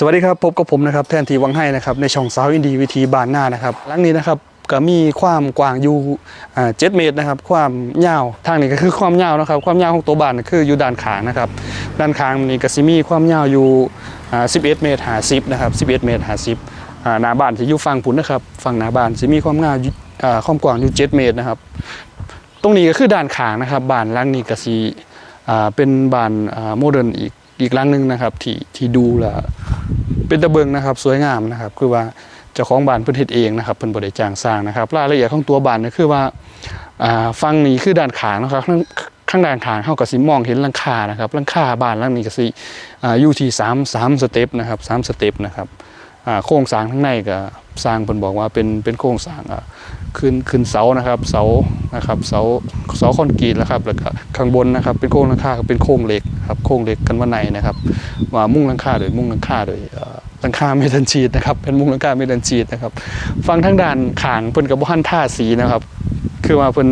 สวัสดีครับพบกับผมนะครับแทนทีวังให้นะครับในช่องสาวอินดีวิธีบานหน้านะครับหลังนี้นะครับก็มีความกว้างอยู่อ่า7เมตรนะครับ ความยาวทางนี้ก็คือความยาวนะครับ ความยาวของตัวบานคืออยู่ด้านข้างนะครับ ด้านข้างนี่ก็สิมีความยาวอยู่11 เมตร50นะครับ11 เมตร50อ่าหน้าบานที่อยู่ฝั่งพุ่นนะครับฝั่งหน้าบานสิมีความยาวความกว้างอยู่7เมตรนะครับ ตรงนี้ก็คือด้านข้างนะครับบานหลังนี้ก็สิอ่เป็นบานโมเดิร์นอีกอีกหลังหนึงนะครับที่ที่ดูแล เป็นตะเบิงนะครับสวยงามนะครับ คือว่าเจ้าของบ้านเพิ่นเฮ็ดเองนะครับเพิ่นบ่ได้จ้างสร้างนะครับรายละเอียดของตัวบ้านก็คือว่าอ่าฝั่งนี้คือด้านขางนะครับข้างข้างด้านขางเฮาก็สิมองเห็นหลังคานะครับหลังคาบ้านหลังนี้ก็สิอ่าอยู่ที่3 3สเต็ปนะครับ3สเต็ปนะครับอ่าโครงสร้างข้างในก็สร้างเพิ่นบอกว่าเป็นเป็นโครงสร้างอ่า ขึ้นขึ้นเสานะครับเสานะครับเสาเสาคอนกรีตแล้วครับแล้วก็ข้างบนนะครับเป็นโครงหลังคาเป็นโครงเหล็กครับโครงเหล็กกันว่าในนะครับว่ามุ่งหลังคาโดยมุ่งหลังคาโดยหลังคาเมทัลชีตนะครับเป็นมุ่งหลังคาเมทัลชีตนะครับฟังทั้งด้านขางเพิ่นกับบ่ทันท่าสีนะครับคือว่าเพิ่น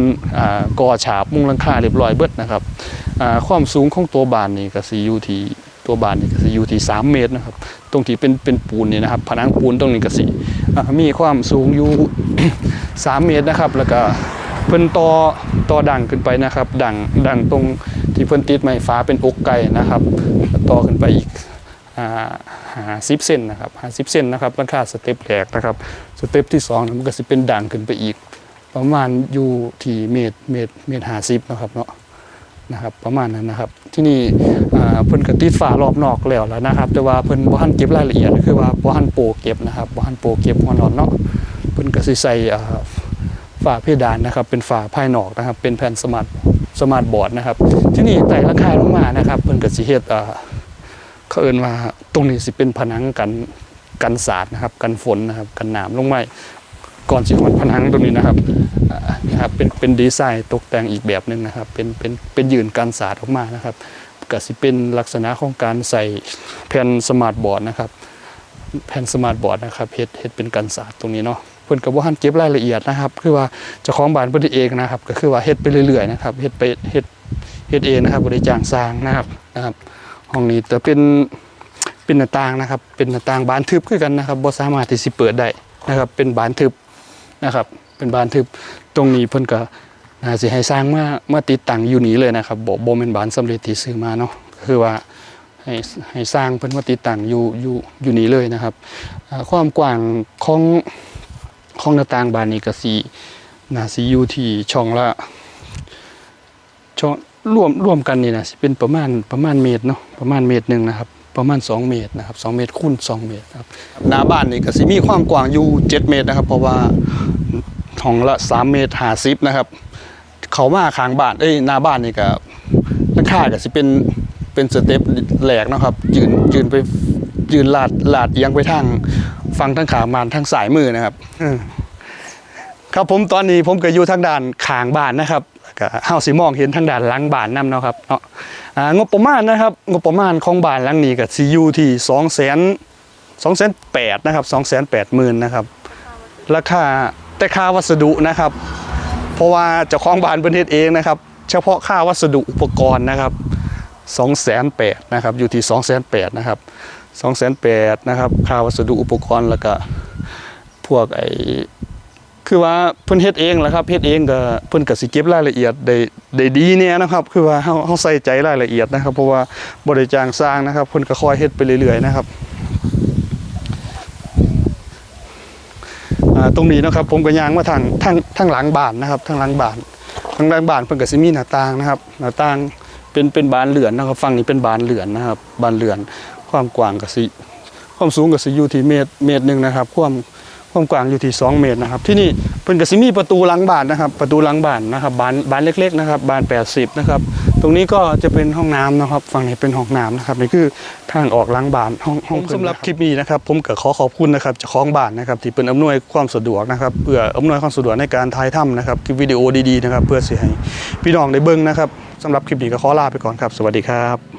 ก่อฉาบมุ่งหลังคาเรียบร้อยเบิดนะครับความสูงของตัวบานนี่ก็สิอยู่ที่ตัวบานนี่ก็สิอยู่ที่ 3 เมตรนะครับ ตรงที่เป็นเป็นปูนนี่นะครับ ผนังปูนตรงนี้ก็สิมีความสูงอยู่ 3 เมตรนะครับ แล้วก็เพิ่นต่อต่อดังขึ้นไปนะครับดังดังตรงที่เพิ่นติดไม้ฟ้าเป็นอกไก่นะครับต่อขึ้นไปอีกหาสิบเซนนะครับหาสิบเซนนะครับราคาสเต็ปแรกนะครับสเต็ปที่สองนะมันก็จะเป็นด่างขึ้นไปอีก ประมาณอยู่ที่เมตรเมตรเมตรหาสิบนะครับเนาะนะครับประมาณนั้นนะครับ ที่นี่เพิ่นก็ติดฝารอบนอกแล้วแล้วนะครับ แต่ว่าเพิ่นบ่ทันเก็บรายละเอียดคือว่าบ่ทันโปะเก็บนะครับบ่ทันโปะเก็บหัวนอนเนาะ เพิ่นก็สิใส่ฝาเพดานนะครับ เป็นฝาภายนอกนะครับ เป็นแผ่นสมาร์ทสมาร์ทบอร์ดนะครับ ที่นี่ไต่ราคาลงมานะครับเพิ่นก็สิเฮ็ดอ่าเขาเอินว่าตรงนี้สิเป็นผนังกันกันสาดนะครับ กันฝนนะครับ กันหนามลงมาก่อนสิหอดผนังตรงนี้นะครับนะครับ เป็นเป็นดีไซน์ตกแต่งอีกแบบหนึ่งนะครับ เป็นเป็นเป็นยืนกันสาดออกมานะครับก็สิเป็นลักษณะของการใส่แผ่นสมาร์ทบอร์ดนะครับ แผ่นสมาร์ทบอร์ดนะครับเฮ็ดเฮ็ดเป็นกันสาดตรงนี้เนาะ เพิ่นก็บ่ทันเก็บรายละเอียดนะครับ คือว่าเจ้าของบานเพิ่นเฮ็ดเองนะครับ ก็คือว่าเฮ็ดไปเรื่อยๆนะครับเฮ็ดไปเฮ็ดเฮ็ดเองนะครับบ่ได้จ้างสร้างนะครับนะครับห้องนี้แต่เป็นเป็นหน้าต่างนะครับ เป็นหน้าต่างบานทึบคือกันนะครับบ่สามารถที่สิเปิดได้นะครับ เป็นบานทึบนะครับ เป็นบานทึบตรงนี้เพิ่นก็น่าสิให้สร้างมามาติดตั้งอยู่นี้เลยนะครับบ่บ่แม่นบานสำเร็จที่ซื้อมาเนาะคือว่าให้ให้สร้างเพิ่นมาติดตั้งอยู่อยู่อยู่นี้เลยนะครับ ความกว้างของ ของหน้าต่างบานนี้ก็สิน่าสิอยู่ที่ช่องละช่องร่วมร่วมกันนี่นะเป็นประมาณประมาณเมตรเนาะประมาณเมตรหนึ่งนะครับ ประมาณ 2 เมตรนะครับ2เมตรคูณ2เมตรครับหน้าบ้านนี่ก็สิมีความกว้างอยู่ 7 เมตรนะครับ เพราะว่าห้องละ 3 เมตร50นะครับ เขามาข้างบ้านเอ้ยหน้าบ้านนี่ก็ราคาก็สิเป็นเป็นสเต็ปแหลกนะครับยืนยืนไปยืนลาดลาดเอียงไปทาง ฟังทางขามานทางสายมือนะครับเออครับผมตอนนี้ผมก็อยู่ทางด้านข้างบ้านนะครับก็เฮาสิมองเห็นทางด้านหลังบ้านนํเนาะครับเนาะอ่างบประมาณนะครับ งบประมาณของบ้านหลังนี้ก็สิอยู่ที่2 0 0 0 0 2 8 0 0นะครับ280,000นะครับ ราคาแต่ค่าวัสดุนะครับ เพราะว่าเจ้าของบ้านเพิ่นเฮ็ดเองนะครับ เฉพาะค่าวัสดุอุปกรณ์นะครับ208,000นะครับอยู่ที่208,000นะครับ 208,000นะครับค่าวัสดุอุปกรณ์แล้วก็พวกไอ้คือว่าเพิ่นเฮ็ดเองแหละครับเฮ็ดเองก็เพิ่นก็สิเก็บรายละเอียดได้ได้ดีเนี่ยนะครับ คือว่าเฮาเฮาใส่ใจรายละเอียดนะครับ เพราะว่าบ่ได้จ้างสร้างนะครับเพิ่นก็คอยเฮ็ดไปเรื่อยๆนะครับตรงนี้นะครับผมก็ย่างมาทางทางทางหลังบ้านนะครับทางหลังบ้านทางหลังบ้านเพิ่นก็สิมีหน้าต่างนะครับหน้าต่างเป็นเป็นบานเหลือนนะครับฝั่งนี้เป็นบานเหลือนนะครับบานเหลือน ความกว้างก็สิความสูงก็สิอยู่ที่เมตรเมตรหนึงนะครับ ความความกว้างอยู่ที่ 2 เมตรนะครับ ที่นี่เพิ่นก็สิมีประตูหลังบ้านนะครับ ประตูหลังบ้านนะครับบานบานเล็กๆนะครับบาน 80นะครับตรงนี้ก็จะเป็นห้องน้ำนะครับ ฝั่งนี้เป็นห้องน้ำนะครับนี่คือทางออกหลังบ้านห้องห้องสำหรับคลิปนี้นะครับ ผมก็ขอขอบคุณนะครับเจ้าของบ้านนะครับ ที่เป็นอำนวยความสะดวกนะครับเพื่ออำนวยความสะดวกในการถ่ายทำนะครับคลิปวิดีโอดีๆนะครับ เพื่อสิให้พี่น้องได้เบิ่งนะครับสำหรับคลิปนี้ก็ขอลาไปก่อนครับ สวัสดีครับ